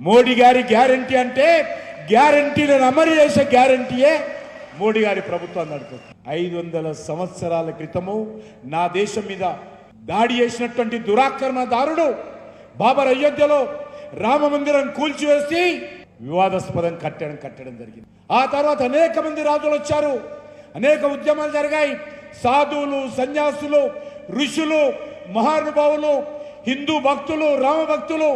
మోడీ గారి గ్యారంటీ అంటే గ్యారంటీలను అమలు చేసే గ్యారంటీయే మోడీ గారి ప్రభుత్వం నడుపుతుంది ఐదు వందల సంవత్సరాల క్రితము నా దేశం మీద దాడి చేసినటువంటి దురాక్రమణదారుడు బాబర్ అయోధ్యలో రామ మందిరం కూల్చివేసి వివాదాస్పదం కట్టడం కట్టడం జరిగింది. ఆ తర్వాత అనేక మంది రాజులు వచ్చారు. అనేక ఉద్యమాలు జరిగాయి. సాధువులు సన్యాసులు ఋషులు మహానుభావులు హిందూ భక్తులు రామ భక్తులు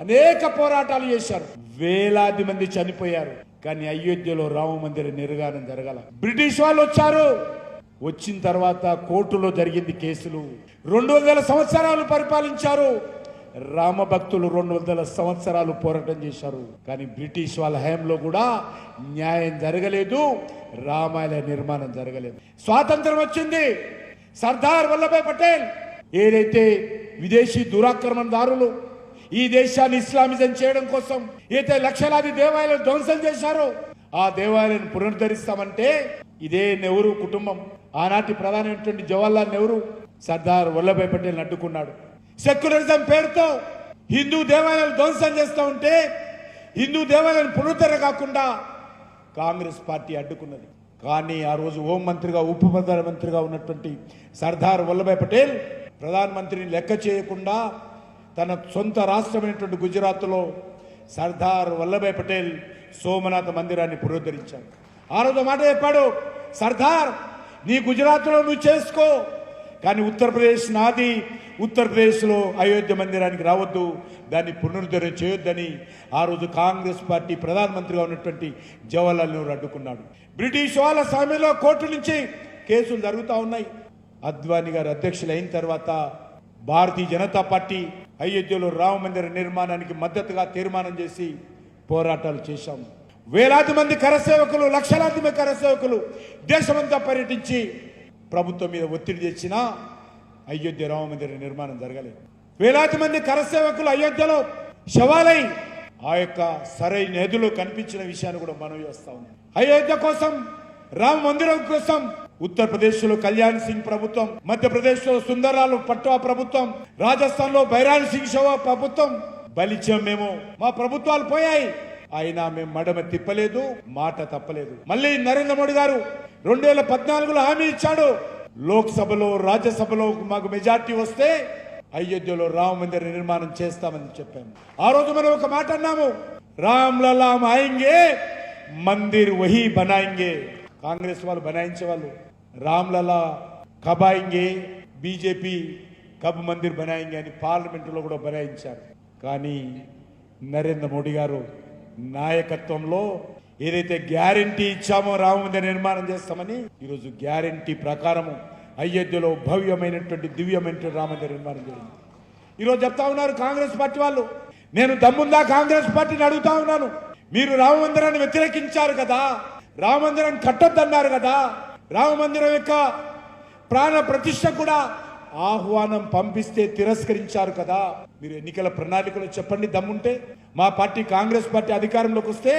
అనేక పోరాటాలు చేశారు. వేలాది మంది చనిపోయారు. కానీ అయోధ్యలో రామ మందిర నిర్గానం జరగాల. బ్రిటిష్ వాళ్ళు వచ్చారు. వచ్చిన తర్వాత కోర్టులో జరిగింది కేసులు. రెండు వందల సంవత్సరాలు పరిపాలించారు. రామ భక్తులు రెండు వందల సంవత్సరాలు పోరాటం చేశారు. కానీ బ్రిటిష్ వాళ్ళ హయాంలో కూడా న్యాయం జరగలేదు. రామాయణ నిర్మాణం జరగలేదు. స్వాతంత్రం వచ్చింది. సర్దార్ వల్లభాయ్ పటేల్ ఏదైతే విదేశీ దురాక్రమణదారులు ఈ దేశాన్ని ఇస్లామిజం చేయడం కోసం అయితే లక్షలాది దేవాలయాలు ధ్వంసం చేశారో ఆ దేవాలయాన్ని పునరుద్ధరిస్తామంటే ఇదే నెహ్రూ కుటుంబం. ఆనాటి ప్రధానమైనటువంటి జవహర్లాల్ నెహ్రూ సర్దార్ వల్లభాయ్ పటేల్ అడ్డుకున్నాడు. సెక్యులరిజం పేరుతో హిందూ దేవాలయాలు ధ్వంసం చేస్తూ ఉంటే హిందూ దేవాలయాన్ని పునరుద్ధరణ కాకుండా కాంగ్రెస్ పార్టీ అడ్డుకున్నది. కానీ ఆ రోజు హోం మంత్రిగా ఉప ప్రధానమంత్రిగా ఉన్నటువంటి సర్దార్ వల్లభాయ్ పటేల్ ప్రధానమంత్రిని లెక్క చేయకుండా తన సొంత రాష్ట్రమైనటువంటి గుజరాత్లో సర్దార్ వల్లభాయ్ పటేల్ సోమనాథ మందిరాన్ని పునరుద్ధరించాడు ఆ రోజు మాట చెప్పాడు సర్దార్ నీ గుజరాత్లో నువ్వు చేసుకో. కానీ ఉత్తరప్రదేశ్ నాది ఉత్తరప్రదేశ్లో అయోధ్య మందిరానికి రావద్దు. దాన్ని పునరుద్ధరణ చేయొద్దని ఆ రోజు కాంగ్రెస్ పార్టీ ప్రధానమంత్రిగా ఉన్నటువంటి జవహర్లాల్ నెహ్రూ అడ్డుకున్నాడు. బ్రిటిష్ వాళ్ళ సమయంలో కోర్టు నుంచి కేసులు జరుగుతూ ఉన్నాయి. అద్వానీ గారు అధ్యక్షులు అయిన తర్వాత భారతీయ జనతా పార్టీ అయోధ్యలో రామ మందిర నిర్మాణానికి మద్దతుగా తీర్మానం చేసి పోరాటాలు చేశాము వేలాది మంది కరసేవకులు లక్షలాది మంది కరసేవకులు దేశమంతా పర్యటించి ప్రభుత్వం మీద ఒత్తిడి తెచ్చినా అయోధ్య రామ మందిర నిర్మాణం జరగలేదు. వేలాది మంది కరసేవకులు అయోధ్యలో శవాలై ఆ యొక్క సరైన నదిలో కనిపించిన విషయాన్ని కూడా మనం చేస్తా ఉన్నాం. అయోధ్య కోసం రామ మందిరం కోసం ఉత్తరప్రదేశ్లో కళ్యాణ్ సింగ్ ప్రభుత్వం మధ్యప్రదేశ్లో సుందరాలు పట్వా ప్రభుత్వం రాజస్థాన్లో బైరాన్ సింగ్ షవా ప్రభుత్వం. బలిచ్చాం మేము. మా ప్రభుత్వాలు పోయాయి. అయినా మేము మడమ తిప్పలేదు మాట తప్పలేదు. మళ్ళీ నరేంద్ర మోడీ గారు రెండు వేల పద్నాలుగులో హామీ ఇచ్చాడు. లోక్సభలో రాజ్యసభలో మాకు మెజార్టీ వస్తే అయోధ్యలో రామ మందిర నిర్మాణం చేస్తామని చెప్పాము ఆ రోజు మనం ఒక మాట అన్నాము. రామ్ లలాం ఆయింగే మందిర్ వహీ బనాయింగే. కాంగ్రెస్ వాళ్ళు బనాయించే వాళ్ళు రామ్లలా కబాయింగే బీజేపీ కబ్ మందిర్ బనాయింగే అని పార్లమెంటులో కూడా బనాయించారు. కానీ నరేంద్ర మోడీ గారు నాయకత్వంలో ఏదైతే గ్యారంటీ ఇచ్చామో రామ మందిర నిర్మాణం చేస్తామని ఈరోజు గ్యారంటీ ప్రకారము అయోధ్యలో భవ్యమైనటువంటి దివ్యమైనటువంటి రామ మందిర నిర్మాణం జరిగింది. ఈరోజు చెప్తా ఉన్నారు కాంగ్రెస్ పార్టీ వాళ్ళు. నేను దమ్ముందా కాంగ్రెస్ పార్టీని అడుగుతా ఉన్నాను. మీరు రామ మందిరాన్ని వ్యతిరేకించారు కదా రామ మందిరాన్ని కట్టొద్దన్నారు కదా రామ మందిరం యొక్క ప్రాణ ప్రతిష్ట కూడా ఆహ్వానం పంపిస్తే తిరస్కరించారు కదా. మీరు ఎన్నికల ప్రణాళికలు చెప్పండి దమ్ముంటే. మా పార్టీ కాంగ్రెస్ పార్టీ అధికారంలోకి వస్తే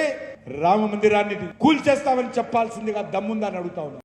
రామ మందిరాన్ని కూల్చేస్తామని చెప్పాల్సిందిగా దమ్ముందని అడుగుతా ఉన్నాను.